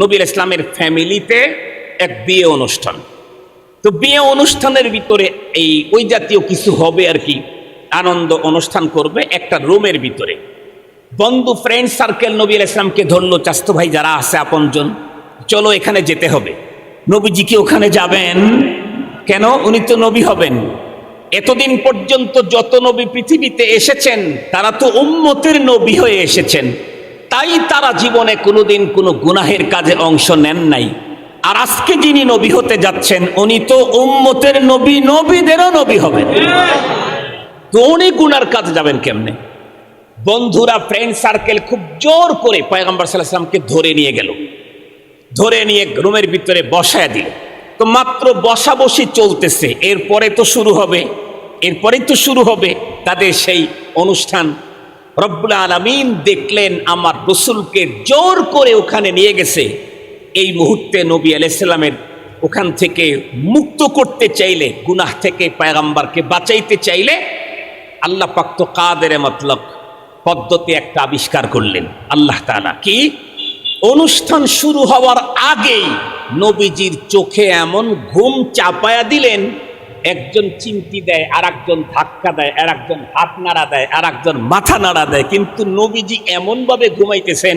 নবীর ইসলামের ফ্যামিলিতে এক বিয়ে অনুষ্ঠান। তো বিয়ে অনুষ্ঠানের ভিতরে এই ওই জাতীয় কিছু হবে আর কি, আনন্দ অনুষ্ঠান করবে একটা রুমের ভিতরে। বন্ধু ফ্রেন্ড সার্কেল নবী ইসলামকে ধরলো, চাস্তো ভাই, যারা আছে আপনজন, চলো এখানে যেতে হবে। নবীজি কি ওখানে যাবেন? কেন? উনি তো নবী হবেন। এতদিন পর্যন্ত যত নবী পৃথিবীতে এসেছেন, তারা তো উম্মতের নবী হয়ে এসেছেন। তাই তারা জীবনে কোনোদিন কোনো গুনাহের কাজে অংশ নেন নাই। আর আজকে যিনি নবী হতে যাচ্ছেন, উনি তো উম্মতের নবী, নবীদেরও নবী হবেন। তো উনি গুনার কাজ যাবেন কেমনে? বন্ধুরা ফ্রেন্ড সার্কেল খুব জোর করে পয়গম্বর সাল্লাহামকে ধরে নিয়ে গেল। ধরে নিয়ে রুমের ভিতরে বসায় দিল। তো মাত্র বসা বসি চলতেছে। এরপরে তো শুরু হবে এরপরেই তো শুরু হবে। তাদের সেই অনুষ্ঠান রব্বুল আলমিন দেখলেন আমার রসুলকে জোর করে ওখানে নিয়ে গেছে। এই মুহূর্তে নবী আলাইসাল্লামের ওখান থেকে মুক্ত করতে চাইলে, গুনাহ থেকে পায়গাম্বারকে বাঁচাইতে চাইলে আল্লাহ পাক তো কাদের মতলব পদ্ধতি একটা আবিষ্কার করলেন। আল্লাহ তাআলা কি? অনুষ্ঠান শুরু হওয়ার আগেই নবীজির চোখে এমন ঘুম চাপায়া দিলেন একজন চিমটি দেয় আর একজন ধাক্কা দেয় আর একজন হাত নাড়া দেয় আর একজন মাথা নাড়া দেয়। কিন্তু নবীজি এমনভাবে ঘুমাইতেছেন,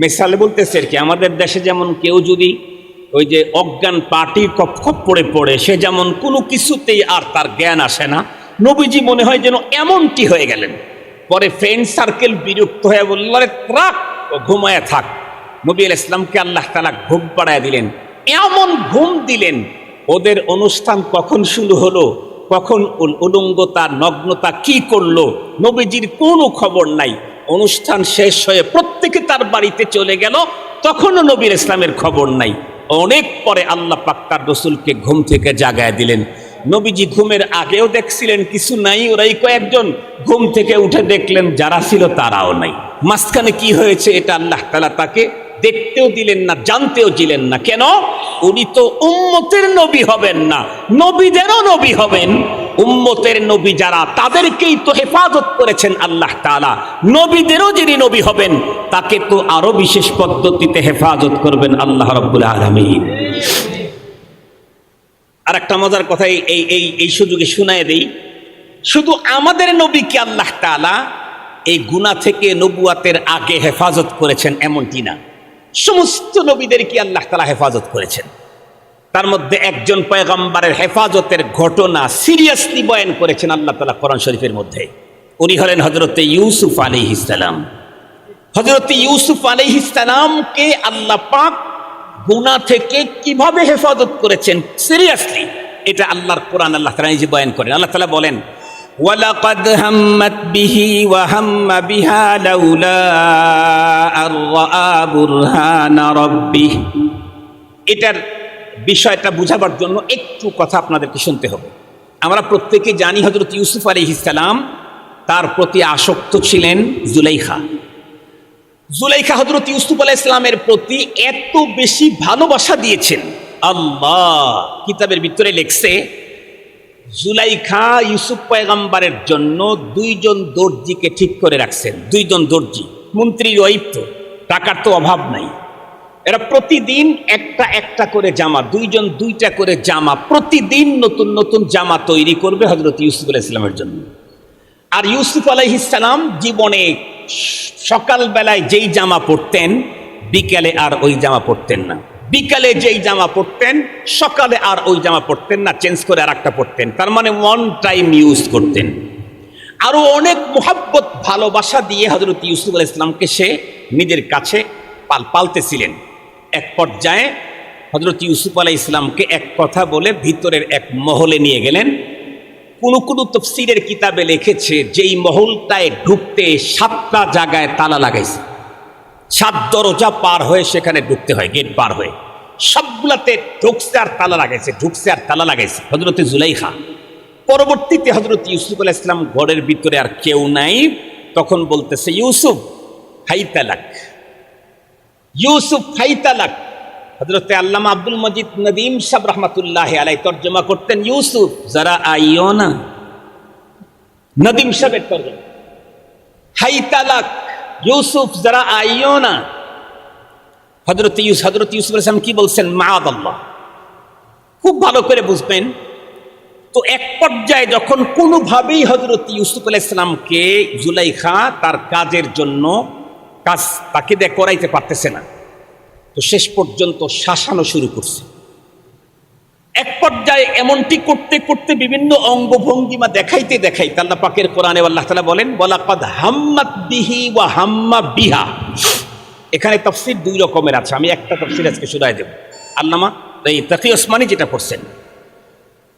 মেসালে বলতেছে কি, আমাদের দেশে যেমন কেউ যদি ওই যে অজ্ঞান পার্টি কপ পড়ে পড়ে, সে যেমন কোনো কিছুতেই আর তার জ্ঞান আসে না, নবীজি মনে হয় যেন এমনটি হয়ে গেলেন। পরে ফ্রেন্ড সার্কেল বিরক্ত হয়ে বলল, আরে রাখ, ও ঘুমায় থাক। নবী আল ইসলামকে আল্লাহ তালা ঘুম পাড়ায় দিলেন, এমন ঘুম দিলেন ওদের অনুষ্ঠান কখন শুরু হলো? কখন উলঙ্গতা নগ্নতা কি করল? নবীজির কোনো খবর নাই। অনুষ্ঠান শেষ হয়ে প্রত্যেকে তার বাড়িতে চলে গেল। তখনও নবীর ইসলামের খবর নাই। অনেক পরে আল্লাহ পাক্কার রসুলকে ঘুম থেকে জাগায় দিলেন। নবীজি ঘুমের আগেও দেখছিলেন, কিছু নাই, ওরাই কয়েকজন। ঘুম থেকে উঠে দেখলেন, যারা ছিল তারাও নাই। মাঝখানে কি হয়েছে, এটা আল্লাহ তালা তাকে দেখতেও দিলেন না, জানতেও দিলেন না। কেন? উনি তো উম্মতের নবী হবেন না। নবীদেরও নবী হবেন। উম্মতের নবী যারা, তাদেরকেই তো হেফাজত করেছেন আল্লাহ তাআলা। নবীদেরও যিনি নবী হবেন, তাকে তো আরও বিশেষ পদ্ধতিতে হেফাজত করবেন আল্লাহ রব্বুল আলমিন। আর একটা মজার কথা এই এই এই সুযোগে শুনায় দেই। শুধু আমাদের নবীকে আল্লাহ তাআলা এই গুনাহ থেকে নবুয়াতের আগে হেফাজত করেছেন এমনটি না। সমস্ত নবীদেরকে আল্লাহ তালা হেফাজত করেছেন। তার মধ্যে একজন পয়গম্বরের হেফাজতের ঘটনা সিরিয়াসলি বয়ান করেছেন আল্লাহ তালা কোরআন শরীফের মধ্যে। উনি হলেন হজরতে ইউসুফ আলাইহিস সালাম। হজরত ইউসুফ আলাইহিসালামকে আল্লাহ পাক গুনা থেকে কীভাবে হেফাজত করেছেন? সিরিয়াসলি। এটা আল্লাহর কোরআন আল্লাহ তালা নিজে বয়ান করেন। আল্লাহ তালা বলেন হাম্মাত বিহি ওয়া হাম্মা বিহা লাউলা আর রাআ বুরহানা রাব্বিহ এটার বিষয়টা বুঝাবার জন্য একটু কথা আপনাদেরকে শুনতে হবে। আমরা প্রত্যেকে জানি হজরত ইউসুফ আলাইহিসসালাম তার প্রতি আসক্ত ছিলেন জুলাইখা। জুলাইখা হজরত ইউসুফ আলাহ ইসলামের প্রতি এত বেশি ভালোবাসা দিয়েছেন। আল্লাহ, কিতাবের ভিতরে লেখছে জুলাইখা ইউসুফ পয়গাম্বারের জন্য দুইজন দর্জিকে ঠিক করে রাখছেন। দুইজন দর্জি। মন্ত্রীর ওয়াইফ টাকার তো অভাব নাই। এরা প্রতিদিন একটা একটা করে জামা, দুইজন দুইটা করে জামা, প্রতিদিন নতুন নতুন জামা তৈরি করবে হজরত ইউসুফ আলাহ ইসলামের জন্য। আর ইউসুফ আলাইহিসালাম জীবনে সকালবেলায় যেই জামা পরতেন, বিকেলে আর ওই জামা পরতেন না। বিকালে যেই জামা পরতেন, সকালে আর ওই জামা পরতেন না, চেঞ্জ করে আর একটা পরতেন। তার মানে ওয়ান টাইম ইউজ করতেন। আরও অনেক মোহাব্বত, ভালোবাসা দিয়ে হজরত ইউসুফ আল ইসলামকে সে নিজের কাছে পাল, পালতেছিলেন। এক পর্যায়ে হজরত ইউসুফ আলাহ ইসলামকে এক কথা বলে ভিতরের এক মহলে নিয়ে গেলেন। কোনো কোনো তফসিরের কিতাবে লিখেছে, যেই মহলটায় ঢুকতে সাতটা জায়গায় তালা লাগাইছে। সাত দরজা পার হয়ে সেখানে ঢুকতে হয় গেট পার হয়ে। সবগুলাতে ঢুকছে আর তালা লাগাইছে, ঢুকছে আর তালা লাগাইছে। হজরতে জুলাইখা। পরবর্তীতে হজরত ইউসুফ আলাহ ইসলাম ঘরের ভিতরে আর কেউ নাই। তখন বলতেছে, ইউসুফ, হাইতালাক। ইউসুফ হাই তালাক হজরতে আল্লামা আব্দুল মজিদ নদীম সাহ রহমতুল্লাহ আলাই তর্জমা করতেন, ইউসুফ, যারা আইও না। নদীম সাহেবের তর্জমা। হাই তালাক ইউসুফ যারা আইও না হজরত ইউস হজরত ইউসুফ ইসলাম কি বলছেন? মা আল্লাহ খুব ভালো করে বুঝবেন। তো এক পর্যায়ে যখন কোনোভাবেই হজরত ইউসুফ আলাহ ইসলামকে জুলাইখা তার কাজের জন্য কাজ তাকে দিয়ে করাইতে পারতেছে না। তো শেষ পর্যন্ত শাসানো শুরু করছে। এক পর্যায়ে এমনটি করতে করতে বিভিন্ন অঙ্গভঙ্গিমা দেখাইতে দেখাইতে আল্লাহ পাকের কোরআনে আল্লাহ তালা বলেন বলাকাদ হাম্মাত বিহি ওয়া হাম্মা বিহা। এখানে তফসির দুই রকমের আছে, আমি একটা তফসির আজকে শুধাই দেব। আল্লামা এই তাকি ওসমানি যেটা করছেন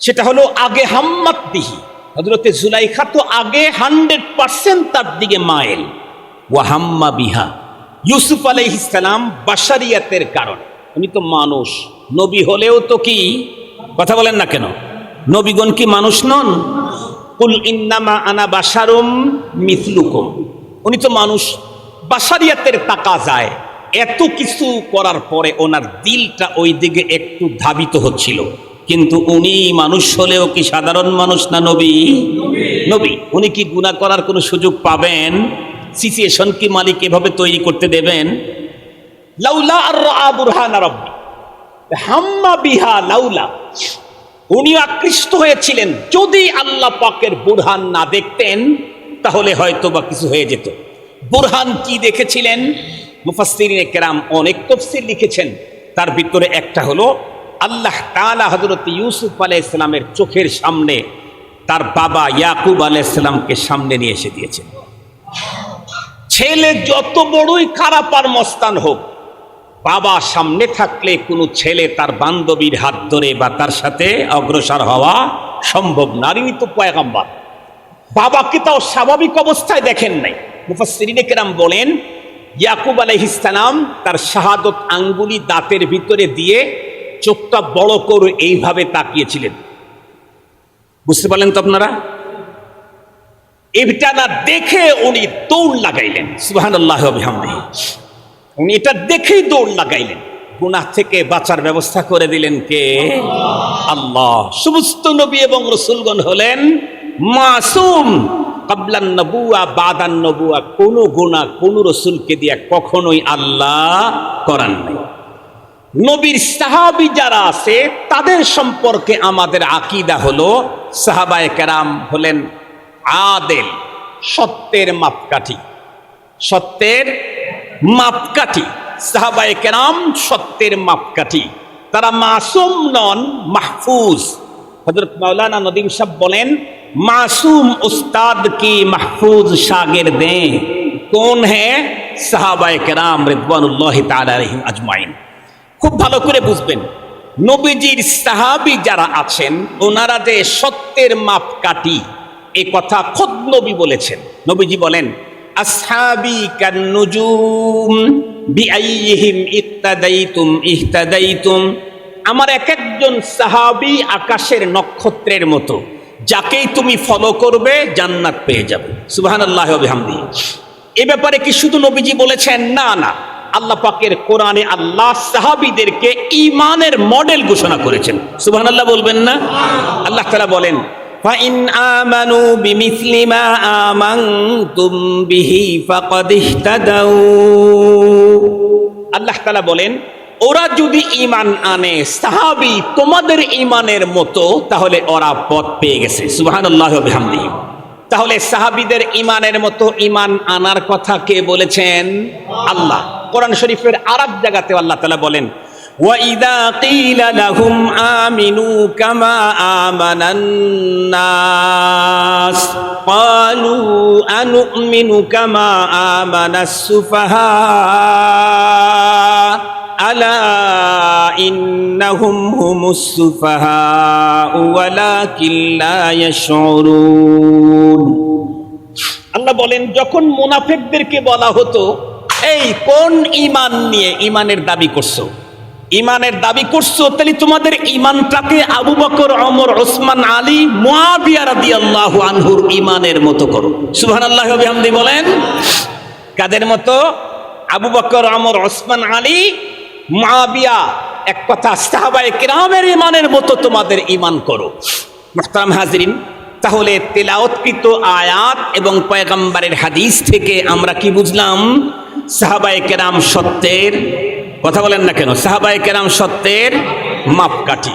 সেটা হলো, আগে হাম্মাত বিহি। হজরতে জুলাইখা তো আগে হান্ড্রেড পার্সেন্ট তার দিকে মাইল ওয়া হাম্মা বিহা। ইউসুফ আলাইহিসালাম বাসারিয়াতের কারণ। উনি তো মানুষ, নবী হলেও তো কি? কথা বলেন না কেন? নবীগণ কি মানুষ নন? কুল ইন্নামা আনা বাসারুম মিথলুকুম উনি তো মানুষ। বাসারিয়াতের টাকা যায়। এত কিছু করার পরে ওনার দিলটা ওই দিকে একটু ধাবিত হচ্ছিল। কিন্তু উনি মানুষ হলেও কি সাধারণ মানুষ না নবী? নবী। উনি কি গুণা করার কোনো সুযোগ পাবেন? সিচুয়েশন কি মালিক এভাবে তৈরি করতে দেবেন? লাউলা আর বুরহানা রব্বি। হাম্মা বিহা লাউলা। উনি আকৃষ্ট হয়েছিলেন। যদি আল্লাহ পাকের বুরহান না দেখতেন, তাহলে হয়তো বা কিছু হয়ে যেত। বুরহান কি দেখেছিলেন? মুফাসসিরিনে কেরাম অনেক তফসির লিখেছেন। তার ভিতরে একটা হলো, আল্লাহ তাআলা হযরত ইউসুফ আলাইহিস সালামের চোখের সামনে তার বাবা ইয়াকুব আলাইহিস সালামকে সামনে নিয়ে এসে দিয়েছেন। ছেলে যত বড়ই খারাপ আর মস্তান হোক বাবা সামনে থাকলে কোনো ছেলে তার বান্ধবীর হাত ধরে বা তার সাথে অগ্রসর হওয়া সম্ভব। নারী তো পয়গাম্বার। বাবাকে তাও স্বাভাবিক অবস্থায় দেখেন নাই। মুফাসসিরিনে কেরাম বলেন, ইয়াকুব আলাইহিসসালাম তার শাহাদত আঙ্গুলি দাঁতের ভিতরে দিয়ে চোখটা বড় করে এইভাবে তাকিয়েছিলেন। বুঝতে পারলেন তো আপনারা? এটা না দেখে উনি দৌড় লাগাইলেন। সুবহানাল্লাহ বিহামদিহি। উনি এটা দেখেই দৌড় লাগাইলেন। গুনাহ থেকে বাঁচার ব্যবস্থা করে দিলেন কে? আল্লাহ। সমস্ত নবী এবং রসুলগণ হলেন মাসুম। কাবলান নবুয়া, বাদান নবুয়া। কোনো গুণা কোনো রসুলকে দিয়ে কখনোই আল্লাহ করান নাই। নবীর সাহাবি যারা আছে, তাদের সম্পর্কে আমাদের আকিদা হলো, সাহাবায়ে কেরাম হলেন আদেল, সত্যের মাপকাঠি। সত্যের মাপকাঠি। সাহাবায়ে কেরাম সত্যের মাপকাঠি। তারা মাসুম নন, মাহফুজ। হজরত মৌলানা নদীম সাহ বলেন, মাসুম উস্তাদ কি মাহফুজ শাগির দে? কোন হ্যাঁ সাহাবায়ে কেরাম রিদওয়ানুল্লাহ তাআলা আলাইহিম আজমাইন। খুব ভালো করে বুঝবেন, নবীজির সাহাবি যারা আছেন, ওনারা যে সত্যের মাপকাঠি এই কথা খোদ নবী বলেছেন। নবীজি বলেন আসহাবি কান্নুজুম বিআইহিম ইত্তাদাইতুম ইহতাদাইতুম। আমার এক একজন সাহাবি আকাশের নক্ষত্রের মতো, যাকেই তুমি ফলো করবে জান্নাত পেয়ে যাবে। সুবহানাল্লাহি ওয়া বিহামদিহি এ ব্যাপারে কি শুধু নবীজি বলেছেন? না না। আল্লাহ পাকের কোরআনে আল্লাহ সাহাবিদেরকে ইমানের মডেল ঘোষণা করেছেন। সুবহানাল্লাহ বলবেন না? আল্লাহ তাআলা বলেন فإن آمنوا بمثل ما آمنتم به فقد اهتدوا আল্লাহ তাআলা বলেন ওরা যদি ইমান আনে সাহাবি তোমাদের ইমানের মতো তাহলে ওরা পথ পেয়ে গেছে সুবহানাল্লাহ ওয়া বিহামদিহি তাহলে সাহাবিদের ইমানের মতো ইমান আনার কথা কে বলেছেন আল্লাহ কোরআন শরীফের আরব জায়গাতে আল্লাহ তাআলা বলেন وَإِذَا قِيلَ لَهُمْ آمِنُوا كَمَا آمَنَ النَّاسُ قَالُوا أَنُؤْمِنُ كَمَا آمَنَ السُّفَهَاءُ أَلَا إِنَّهُمْ هُمُ السُّفَهَاءُ وَلَكِنْ لَا يَشْعُرُونَ আল্লাহ বলেন যখন মুনাফেকদেরকে বলা হতো এই কোন ইমান নিয়ে ইমানের দাবি করছো ইমানের দাবি করছ, তাহলে তোমাদের ইমানটাকে আবু বকর অমর ওসমান, আলী মুয়াবিয়া রাদিয়াল্লাহু আনহুর ইমানের মতো করো। সুবহানাল্লাহি ওয়া বিহামদি বলেন, কাদের মতো? আবু বকর অমর ওসমান, আলী মুয়াবিয়া এক কথা, সাহাবায়ে কিরামের ইমানের মতো তোমাদের ইমান করো। মুহতারাম হাজরিন, তাহলে তেলাওয়াতকৃত আয়াত এবং পয়গম্বরের হাদিস থেকে আমরা কি বুঝলাম? সাহাবায়ে কেরাম সত্যের কথা বলেন না কেন সাহাবায়ে কেরাম সত্যের মাপকাঠি।